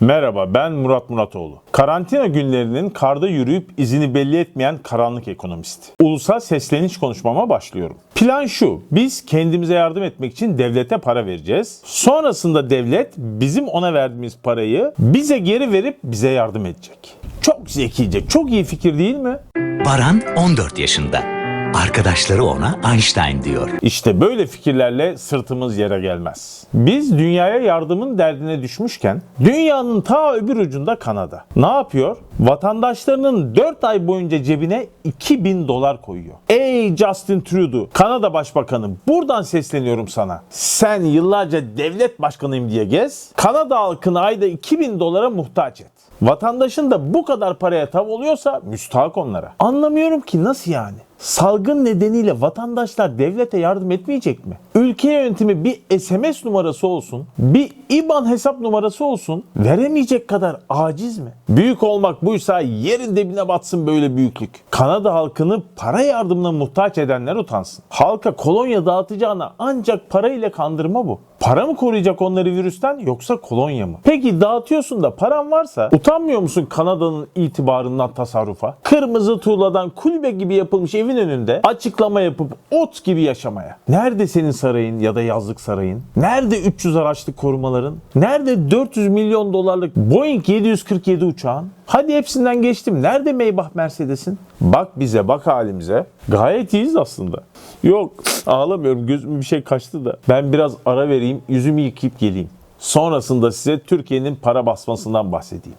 Merhaba ben Murat Muratoğlu. Karantina günlerinin karda yürüyüp izini belli etmeyen karanlık ekonomist. Ulusal sesleniş konuşmama başlıyorum. Plan şu, biz kendimize yardım etmek için devlete para vereceğiz. Sonrasında devlet bizim ona verdiğimiz parayı bize geri verip bize yardım edecek. Çok zekice, çok iyi fikir değil mi? Baran 14 yaşında. Arkadaşları ona Einstein diyor. İşte böyle fikirlerle sırtımız yere gelmez. Biz dünyaya yardımın derdine düşmüşken dünyanın ta öbür ucunda Kanada. Ne yapıyor? Vatandaşlarının 4 ay boyunca cebine 2000 dolar koyuyor. Ey Justin Trudeau, Kanada Başbakanı buradan sesleniyorum sana. Sen yıllarca devlet başkanıyım diye gez. Kanada halkını ayda 2000 dolara muhtaç et. Vatandaşın da bu kadar paraya tav oluyorsa müstahak onlara. Anlamıyorum ki nasıl yani? Salgın nedeniyle vatandaşlar devlete yardım etmeyecek mi? Ülke yönetimi bir SMS numarası olsun, bir IBAN hesap numarası olsun veremeyecek kadar aciz mi? Büyük olmak buysa yerin dibine batsın böyle büyüklük. Kanada halkını para yardımına muhtaç edenler utansın. Halka kolonya dağıtacağına ancak para ile kandırma bu. Para mı koruyacak onları virüsten yoksa kolonya mı? Peki dağıtıyorsun da paran varsa utanmıyor musun Kanada'nın itibarından tasarrufa? Kırmızı tuğladan kulübe gibi yapılmış evin önünde açıklama yapıp ot gibi yaşamaya. Nerede senin sarayın ya da yazlık sarayın? Nerede 300 araçlık korumaların? Nerede 400 milyon dolarlık Boeing 747 uçağın? Hadi hepsinden geçtim. Nerede Maybach Mercedes'in? Bak bize, bak halimize. Gayet iyiyiz aslında. Yok ağlamıyorum gözüm bir şey kaçtı da. Ben biraz ara vereyim yüzümü yıkayıp geleyim. Sonrasında size Türkiye'nin para basmasından bahsedeyim.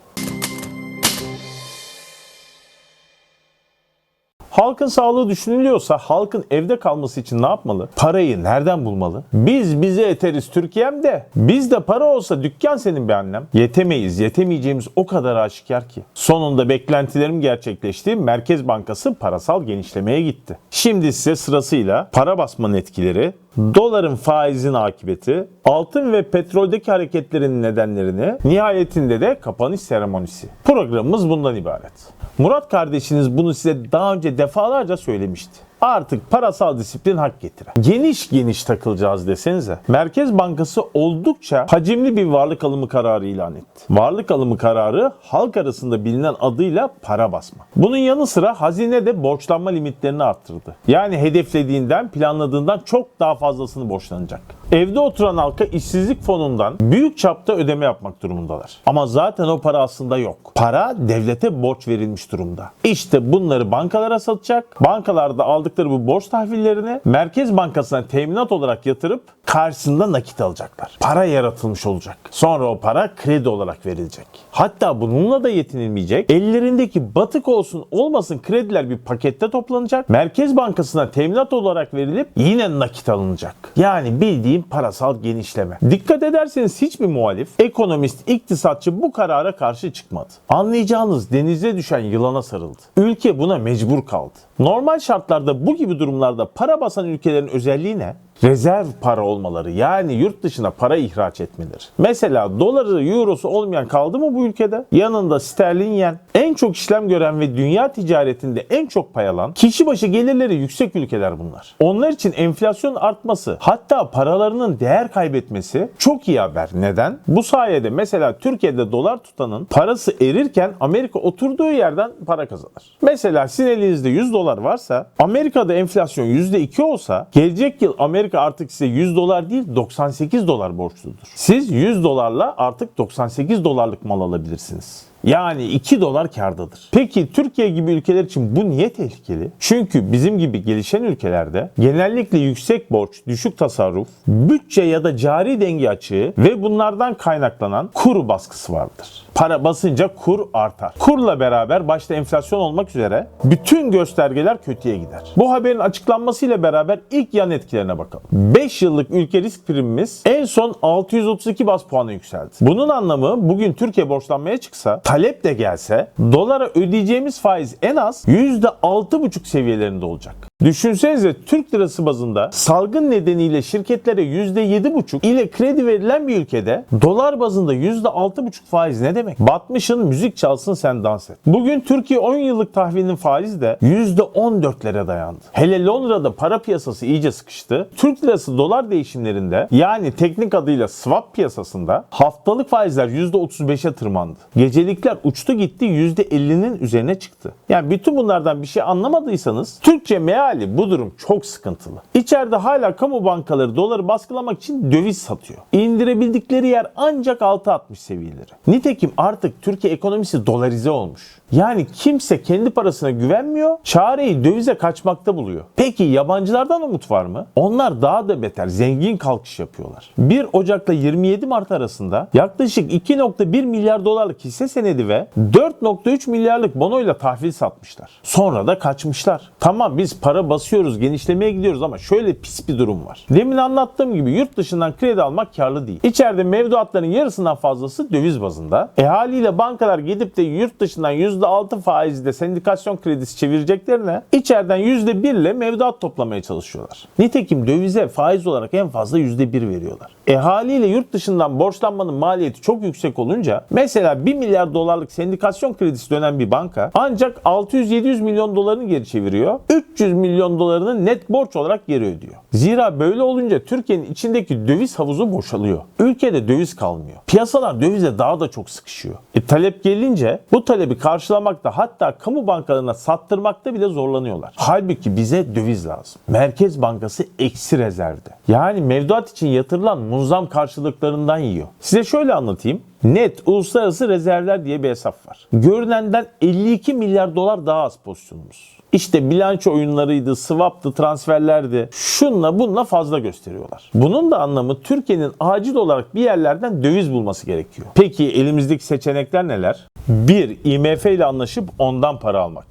Halkın sağlığı düşünülüyorsa halkın evde kalması için ne yapmalı? Parayı nereden bulmalı? Biz bize yeteriz Türkiye'm de. Bizde para olsa dükkan senin be annem. Yetemeyiz, yetemeyeceğimiz o kadar aşikar ki. Sonunda beklentilerim gerçekleşti. Merkez Bankası parasal genişlemeye gitti. Şimdi size sırasıyla para basmanın etkileri, doların faizin akıbeti, altın ve petroldeki hareketlerin nedenlerini, nihayetinde de kapanış seremonisi. Programımız bundan ibaret. Murat kardeşiniz bunu size daha önce defalarca söylemişti. Artık parasal disiplin hak getiren. Geniş geniş takılacağız desenize. Merkez Bankası oldukça hacimli bir varlık alımı kararı ilan etti. Varlık alımı kararı halk arasında bilinen adıyla para basma. Bunun yanı sıra hazine de borçlanma limitlerini arttırdı. Yani hedeflediğinden planladığından çok daha fazlasını borçlanacak. Evde oturan halka işsizlik fonundan büyük çapta ödeme yapmak durumundalar. Ama zaten o para aslında yok. Para devlete borç verilmiş durumda. İşte bunları bankalara satacak. Bankalarda aldıkları bu borç tahvillerini Merkez Bankası'na teminat olarak yatırıp karşısında nakit alacaklar. Para yaratılmış olacak. Sonra o para kredi olarak verilecek. Hatta bununla da yetinilmeyecek. Ellerindeki batık olsun olmasın krediler bir pakette toplanacak. Merkez Bankası'na teminat olarak verilip yine nakit alınacak. Yani bildiğim parasal genişleme. Dikkat ederseniz hiçbir muhalif, ekonomist, iktisatçı bu karara karşı çıkmadı. Anlayacağınız denize düşen yılana sarıldı. Ülke buna mecbur kaldı. Normal şartlarda bu gibi durumlarda para basan ülkelerin özelliği ne? Rezerv para olmaları yani yurt dışına para ihraç etmeleri. Mesela doları, eurosu olmayan kaldı mı bu ülkede? Yanında sterlin yen. En çok işlem gören ve dünya ticaretinde en çok pay alan, kişi başı gelirleri yüksek ülkeler bunlar. Onlar için enflasyon artması, hatta paralarının değer kaybetmesi çok iyi haber. Neden? Bu sayede mesela Türkiye'de dolar tutanın parası erirken Amerika oturduğu yerden para kazanır. Mesela sizin elinizde 100 dolar varsa Amerika'da enflasyon %2 olsa gelecek yıl Amerika artık size 100 dolar değil 98 dolar borçludur. Siz 100 dolarla artık 98 dolarlık mal alabilirsiniz. Yani 2 dolar kardadır. Peki Türkiye gibi ülkeler için bu niye tehlikeli? Çünkü bizim gibi gelişen ülkelerde genellikle yüksek borç, düşük tasarruf, bütçe ya da cari denge açığı ve bunlardan kaynaklanan kur baskısı vardır. Para basınca kur artar. Kurla beraber başta enflasyon olmak üzere bütün göstergeler kötüye gider. Bu haberin açıklanmasıyla beraber ilk yan etkilerine bakalım. 5 yıllık ülke risk primimiz en son 632 bas puana yükseldi. Bunun anlamı bugün Türkiye borçlanmaya çıksa, talep de gelse dolara ödeyeceğimiz faiz en az %6,5 seviyelerinde olacak. Düşünsenize Türk lirası bazında salgın nedeniyle şirketlere %7,5 ile kredi verilen bir ülkede dolar bazında %6,5 faiz ne demek? Batmışın müzik çalsın sen dans et. Bugün Türkiye 10 yıllık tahvilinin faizi de %14'lere dayandı. Hele Londra'da para piyasası iyice sıkıştı. Türk lirası dolar değişimlerinde yani teknik adıyla swap piyasasında haftalık faizler %35'e tırmandı. Gecelikler uçtu gitti %50'nin üzerine çıktı. Yani bütün bunlardan bir şey anlamadıysanız Türkçe meali bu durum çok sıkıntılı. İçeride hala kamu bankaları doları baskılamak için döviz satıyor. İndirebildikleri yer ancak 6.60 seviyeleri. Nitekim artık Türkiye ekonomisi dolarize olmuş. Yani kimse kendi parasına güvenmiyor, çareyi dövize kaçmakta buluyor. Peki yabancılardan umut var mı? Onlar daha da beter, zengin kalkış yapıyorlar. 1 Ocak'la 27 Mart arasında yaklaşık 2.1 milyar dolarlık hisse senedi ve 4.3 milyarlık bonoyla tahvil satmışlar. Sonra da kaçmışlar. Tamam biz para basıyoruz, genişlemeye gidiyoruz ama şöyle pis bir durum var. Demin anlattığım gibi yurt dışından kredi almak karlı değil. İçeride mevduatların yarısından fazlası döviz bazında. E haliyle bankalar gidip de yurt dışından %6 faizle sendikasyon kredisi çevireceklerine içeriden %1 ile mevduat toplamaya çalışıyorlar. Nitekim dövize faiz olarak en fazla %1 veriyorlar. E haliyle yurt dışından borçlanmanın maliyeti çok yüksek olunca mesela 1 milyar dolarlık sendikasyon kredisi dönen bir banka ancak 600-700 milyon dolarını geri çeviriyor. 300 milyon dolarını net borç olarak geri ödüyor. Zira böyle olunca Türkiye'nin içindeki döviz havuzu boşalıyor. Ülkede döviz kalmıyor. Piyasalar dövize daha da çok sıkışıyor. E talep gelince bu talebi karşılamakta hatta kamu bankalarına sattırmakta bile zorlanıyorlar. Halbuki bize döviz lazım. Merkez Bankası eksi rezervde. Yani mevduat için yatırılan munzam karşılıklarından yiyor. Size şöyle anlatayım. Net uluslararası rezervler diye bir hesap var. Görünenden 52 milyar dolar daha az pozisyonumuz. İşte bilanço oyunlarıydı, swap'tı, transferlerdi. Şunla bununla fazla gösteriyorlar. Bunun da anlamı Türkiye'nin acil olarak bir yerlerden döviz bulması gerekiyor. Peki elimizdeki seçenekler neler? 1. IMF ile anlaşıp ondan para almak.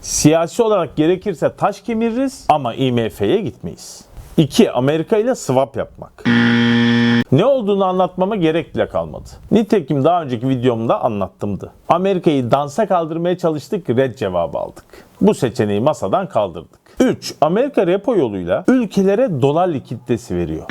Siyasi olarak gerekirse taş kemiririz ama IMF'ye gitmeyiz. 2. Amerika ile swap yapmak. Ne olduğunu anlatmama gerek bile kalmadı. Nitekim daha önceki videomda anlattımdı. Amerika'yı dansa kaldırmaya çalıştık, red cevabı aldık. Bu seçeneği masadan kaldırdık. 3. Amerika repo yoluyla ülkelere dolar likiditesi veriyor.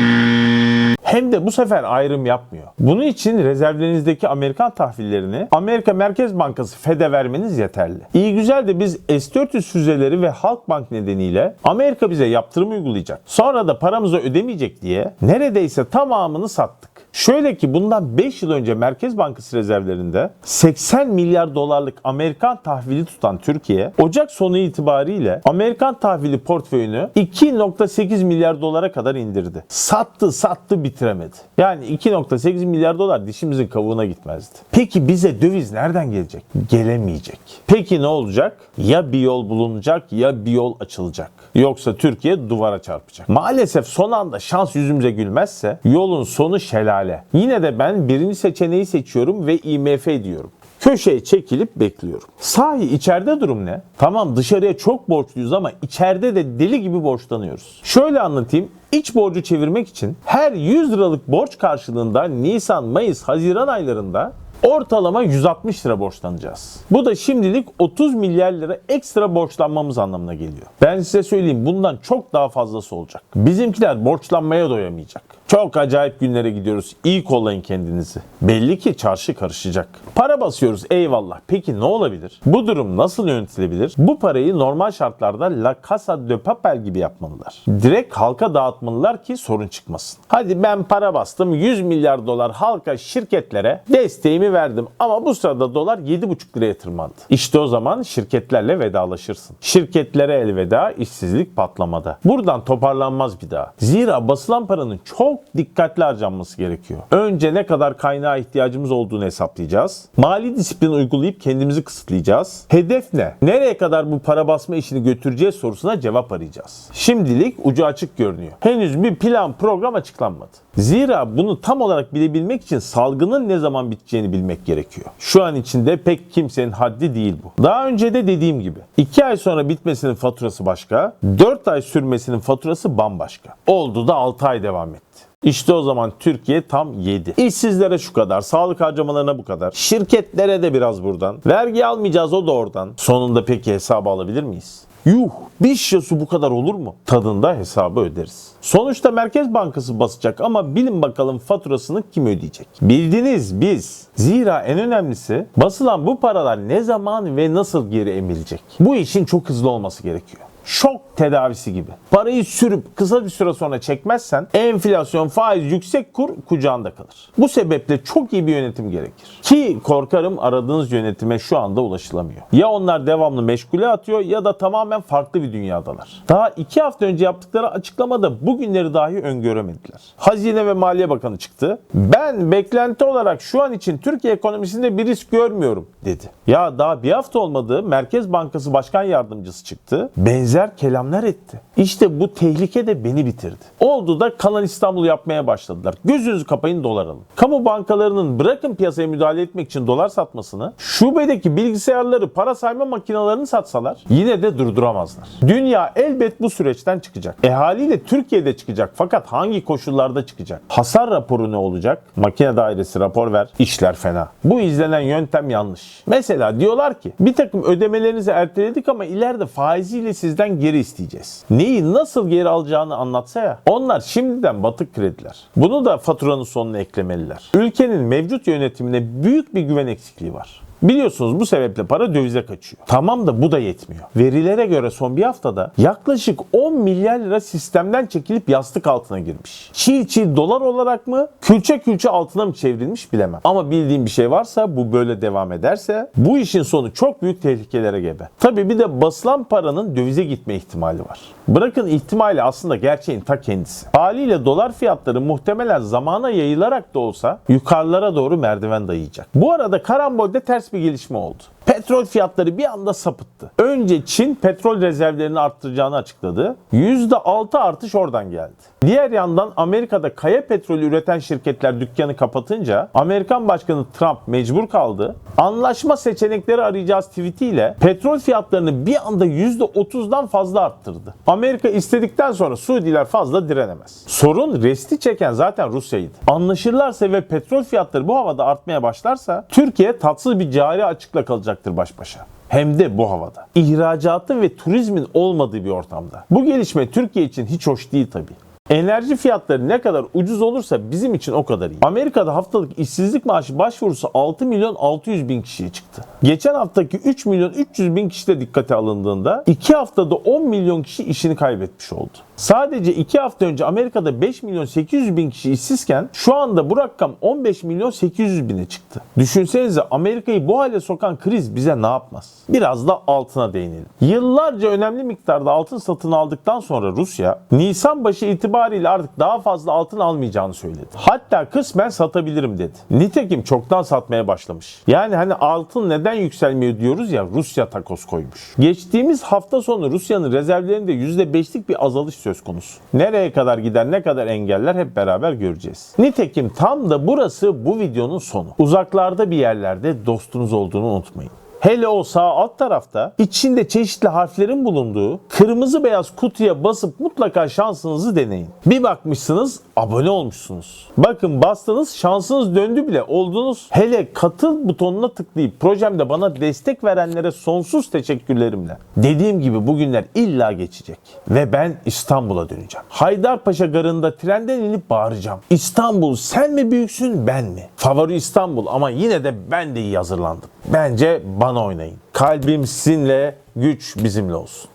Hem de bu sefer ayrım yapmıyor. Bunun için rezervlerinizdeki Amerikan tahvillerini Amerika Merkez Bankası Fed'e vermeniz yeterli. İyi güzel de biz S-400 füzeleri ve Halkbank nedeniyle Amerika bize yaptırım uygulayacak. Sonra da paramızı ödemeyecek diye neredeyse tamamını sattık. Şöyle ki bundan 5 yıl önce Merkez Bankası rezervlerinde 80 milyar dolarlık Amerikan tahvili tutan Türkiye, Ocak sonu itibariyle Amerikan tahvili portföyünü 2.8 milyar dolara kadar indirdi. Sattı sattı bitiremedi. Yani 2.8 milyar dolar dişimizin kavuğuna gitmezdi. Peki bize döviz nereden gelecek? Gelemeyecek. Peki ne olacak? Ya bir yol bulunacak ya bir yol açılacak. Yoksa Türkiye duvara çarpacak. Maalesef son anda şans yüzümüze gülmezse yolun sonu şelale. Yine de ben birinci seçeneği seçiyorum ve IMF diyorum. Köşeye çekilip bekliyorum. Sahi içeride durum ne? Tamam dışarıya çok borçluyuz ama içeride de deli gibi borçlanıyoruz. Şöyle anlatayım. İç borcu çevirmek için her 100 liralık borç karşılığında Nisan, Mayıs, Haziran aylarında ortalama 160 lira borçlanacağız. Bu da şimdilik 30 milyar lira ekstra borçlanmamız anlamına geliyor. Ben size söyleyeyim bundan çok daha fazlası olacak. Bizimkiler borçlanmaya doyamayacak. Çok acayip günlere gidiyoruz. İyi kollayın kendinizi. Belli ki çarşı karışacak. Para basıyoruz eyvallah. Peki ne olabilir? Bu durum nasıl yönetilebilir? Bu parayı normal şartlarda La Casa de Papel gibi yapmalılar. Direkt halka dağıtmalılar ki sorun çıkmasın. Hadi ben para bastım 100 milyar dolar halka şirketlere desteğimi verdim ama bu sırada dolar 7,5 liraya tırmandı. İşte o zaman şirketlerle vedalaşırsın. Şirketlere elveda işsizlik patlamada. Buradan toparlanmaz bir daha. Zira basılan paranın çok dikkatli harcanması gerekiyor. Önce ne kadar kaynağa ihtiyacımız olduğunu hesaplayacağız. Mali disiplin uygulayıp kendimizi kısıtlayacağız. Hedef ne? Nereye kadar bu para basma işini götüreceğiz sorusuna cevap arayacağız. Şimdilik ucu açık görünüyor. Henüz bir plan program açıklanmadı. Zira bunu tam olarak bilebilmek için salgının ne zaman biteceğini bilmek gerekiyor. Şu an içinde pek kimsenin haddi değil bu. Daha önce de dediğim gibi 2 ay sonra bitmesinin faturası başka, 4 ay sürmesinin faturası bambaşka. Oldu da 6 ay devam etti. İşte o zaman Türkiye tam 7. İşsizlere şu kadar, sağlık harcamalarına bu kadar, şirketlere de biraz buradan, vergi almayacağız o da oradan. Sonunda peki hesabı alabilir miyiz? Yuh bir şişe su bu kadar olur mu? Tadında hesabı öderiz. Sonuçta Merkez Bankası basacak ama bilin bakalım faturasını kim ödeyecek? Bildiniz biz. Zira en önemlisi basılan bu paralar ne zaman ve nasıl geri emilecek? Bu işin çok hızlı olması gerekiyor. Şok tedavisi gibi. Parayı sürüp kısa bir süre sonra çekmezsen enflasyon, faiz, yüksek kur kucağında kalır. Bu sebeple çok iyi bir yönetim gerekir. Ki korkarım aradığınız yönetime şu anda ulaşılamıyor. Ya onlar devamlı meşgule atıyor ya da tamamen farklı bir dünyadalar. Daha iki hafta önce yaptıkları açıklamada bugünleri dahi öngöremediler. Hazine ve Maliye Bakanı çıktı. Ben beklenti olarak şu an için Türkiye ekonomisinde bir risk görmüyorum dedi. Ya daha bir hafta olmadı Merkez Bankası Başkan Yardımcısı çıktı. Benzer kelamlar etti. İşte bu tehlike de beni bitirdi. Oldu da Kanal İstanbul yapmaya başladılar. Gözünüzü kapayın dolar alın. Kamu bankalarının bırakın piyasaya müdahale etmek için dolar satmasını, şubedeki bilgisayarları, para sayma makinelerini satsalar yine de durduramazlar. Dünya elbet bu süreçten çıkacak. E haliyle Türkiye'de çıkacak fakat hangi koşullarda çıkacak? Hasar raporu ne olacak? Makine dairesi rapor ver. İşler fena. Bu izlenen yöntem yanlış. Mesela diyorlar ki bir takım ödemelerinizi erteledik ama ileride faiziyle sizden geri isteyeceğiz. Neyi nasıl geri alacağını anlatsa ya. Onlar şimdiden batık krediler. Bunu da faturanın sonuna eklemeliler. Ülkenin mevcut yönetimine büyük bir güven eksikliği var. Biliyorsunuz bu sebeple para dövize kaçıyor. Tamam da bu da yetmiyor. Verilere göre son bir haftada yaklaşık 10 milyar lira sistemden çekilip yastık altına girmiş. Çiğ çiğ dolar olarak mı, külçe külçe altına mı çevrilmiş bilemem. Ama bildiğim bir şey varsa bu böyle devam ederse bu işin sonu çok büyük tehlikelere gebe. Tabii bir de basılan paranın dövize gitme ihtimali var. Bırakın ihtimali aslında gerçeğin ta kendisi. Haliyle dolar fiyatları muhtemelen zamana yayılarak da olsa yukarılara doğru merdiven dayayacak. Bu arada karambolde ters bir gelişme oldu. Petrol fiyatları bir anda sapıttı. Önce Çin petrol rezervlerini arttıracağını açıkladı. %6 artış oradan geldi. Diğer yandan Amerika'da kaya petrolü üreten şirketler dükkanı kapatınca Amerikan Başkanı Trump mecbur kaldı. Anlaşma seçenekleri arayacağız tweetiyle petrol fiyatlarını bir anda %30'dan fazla arttırdı. Amerika istedikten sonra Suudiler fazla direnemez. Sorun resti çeken zaten Rusya'ydı. Anlaşırlarsa ve petrol fiyatları bu havada artmaya başlarsa Türkiye tatsız bir cari açıkla kalacaktır baş başa. Hem de bu havada. İhracatın ve turizmin olmadığı bir ortamda. Bu gelişme Türkiye için hiç hoş değil tabii. Enerji fiyatları ne kadar ucuz olursa bizim için o kadar iyi. Amerika'da haftalık işsizlik maaşı başvurusu 6 milyon 600 bin kişiye çıktı. Geçen haftaki 3 milyon 300 bin kişi de dikkate alındığında 2 haftada 10 milyon kişi işini kaybetmiş oldu. Sadece 2 hafta önce Amerika'da 5 milyon 800 bin kişi işsizken şu anda bu rakam 15 milyon 800 bine çıktı. Düşünsenize Amerika'yı bu hale sokan kriz bize ne yapmaz? Biraz da altına değinelim. Yıllarca önemli miktarda altın satın aldıktan sonra Rusya Nisan başı itibariyle artık daha fazla altın almayacağını söyledi. Hatta kısmen satabilirim dedi. Nitekim çoktan satmaya başlamış. Yani hani altın neden yükselmiyor diyoruz ya Rusya takos koymuş. Geçtiğimiz hafta sonu Rusya'nın rezervlerinde %5'lik bir azalış söz konusu. Nereye kadar gider ne kadar engeller hep beraber göreceğiz. Nitekim tam da burası bu videonun sonu. Uzaklarda bir yerlerde dostunuz olduğunu unutmayın. Hele o sağ alt tarafta içinde çeşitli harflerin bulunduğu kırmızı beyaz kutuya basıp mutlaka şansınızı deneyin. Bir bakmışsınız abone olmuşsunuz. Bakın bastınız şansınız döndü bile oldunuz. Hele katıl butonuna tıklayıp projemde bana destek verenlere sonsuz teşekkürlerimle. Dediğim gibi bugünler illa geçecek. Ve ben İstanbul'a döneceğim. Haydarpaşa garında trenden inip bağıracağım. İstanbul sen mi büyüksün ben mi? Favori İstanbul ama yine de ben de iyi hazırlandım. Bence bana oynayın. Kalbim sizinle, güç bizimle olsun.